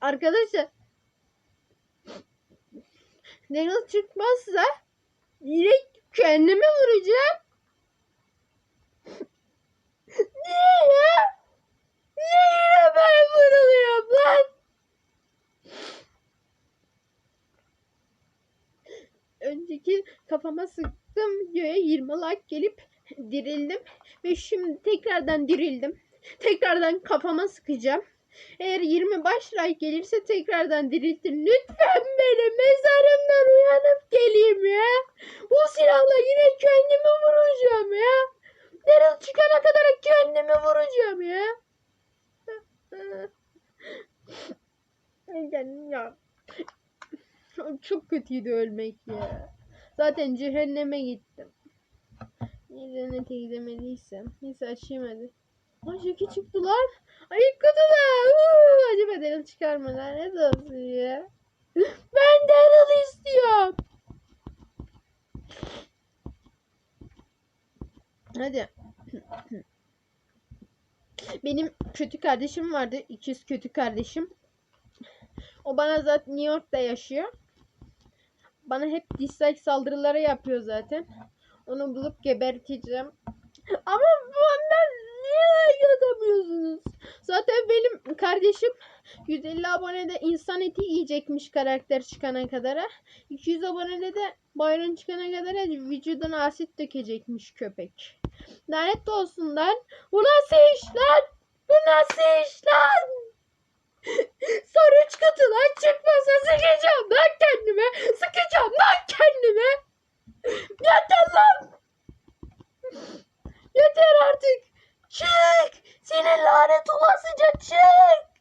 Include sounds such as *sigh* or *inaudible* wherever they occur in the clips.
Arkadaşlar Daryl çıkmazsa direkt kendimi vuracağım. Niye ya? Niye yine ben vuruluyorum lan? Önceki kafama sıktım videoya 20 like gelip *laughs* dirildim. Ve şimdi tekrardan dirildim. Tekrardan kafama sıkacağım. Eğer 20 baş like gelirse tekrardan diriltin. Lütfen beni mezarımdan uyanıp geleyim ya. Bu silahla yine kendimi vuracağım ya. Daryl çıkana kadar kendimi vuracağım ya. *laughs* Yani ya. Çok kötüydü ölmek ya. Zaten cehenneme gittim. Niye cennete gidemediysem. Neyse açayım hadi. Ay Jackie çıktı lan. Ay kutuda. Acaba Daryl çıkarmadan ne olsun ya. *laughs* Ben Daryl istiyorum. Hadi. *clears throat* Benim kötü kardeşim vardı. İkiz kötü kardeşim. O bana zaten New York'ta yaşıyor. Bana hep dislike saldırıları yapıyor zaten. Onu bulup geberteceğim. Ama benden niye like atamıyorsunuz? Zaten benim kardeşim 150 abonede insan eti yiyecekmiş karakter çıkana kadar. 200 abonede de bayram çıkana kadar vücuduna asit dökecekmiş köpek. Lanet olsun lan. Bu nasıl iş lan? Bu nasıl iş lan? Soru üç kutular çıkmasa sıkacağım lan kendime. Sıkacağım lan kendime. Yeter lan. Yeter artık. Çık. Senin lanet olasıca çık.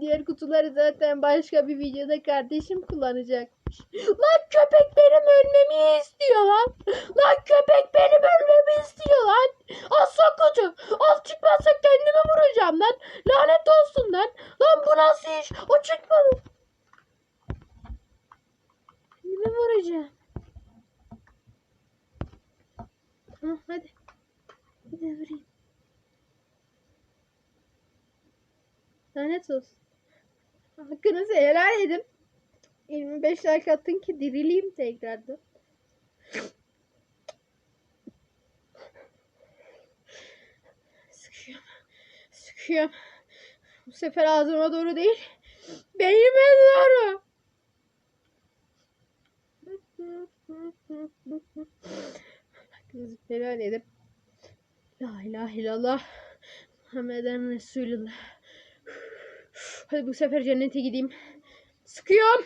Diğer kutuları zaten başka bir videoda kardeşim kullanacakmış. Lan köpek benim ölmemi istiyor lan. Lan köpek benim ölmemi istiyor lan. Al son kutu. Al çıkmazsa kendimi vuracağım lan. Lanet olsun lan. Lan bu nasıl iş? O çıkmadı. Kendimi vuracağım. Hı, hadi. Bir de vurayım. Lanet olsun. Hakkınızı helal edin. 25 like attın ki dirileyim tekrardan. Sıkıyorum. Sıkıyorum. Bu sefer ağzıma doğru değil. Beynime doğru. Hakkınızı helal edin. La ilahe illallah. Muhammeden Resulullah. Hadi bu sefer cennete gideyim. Sıkıyorum.